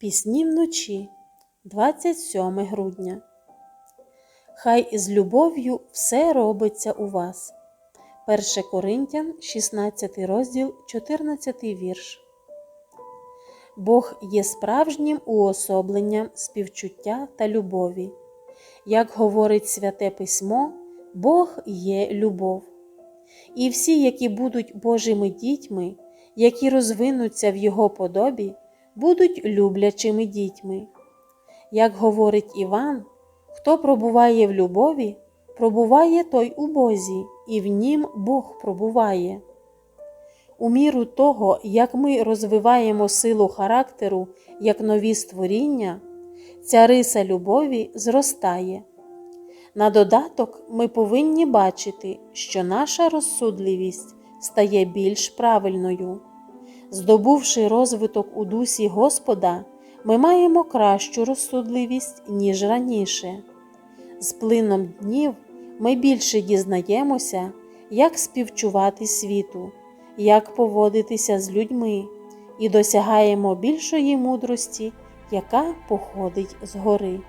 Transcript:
Пісні вночі, 27 грудня. Хай із любов'ю все робиться у вас. 1 Коринтян, 16 розділ, 14 вірш. Бог є справжнім уособленням співчуття та любові. Як говорить Святе Письмо, Бог є любов. І всі, які будуть Божими дітьми, які розвинуться в Його подобі, будуть люблячими дітьми. Як говорить Іван, хто пробуває в любові, пробуває той у Бозі, і в нім Бог пробуває. У міру того, як ми розвиваємо силу характеру як нові створіння, ця риса любові зростає. На додаток ми повинні бачити, що наша розсудливість стає більш правильною. Здобувши розвиток у дусі Господа, ми маємо кращу розсудливість, ніж раніше. З плином днів ми більше дізнаємося, як співчувати світу, як поводитися з людьми, і досягаємо більшої мудрості, яка походить згори.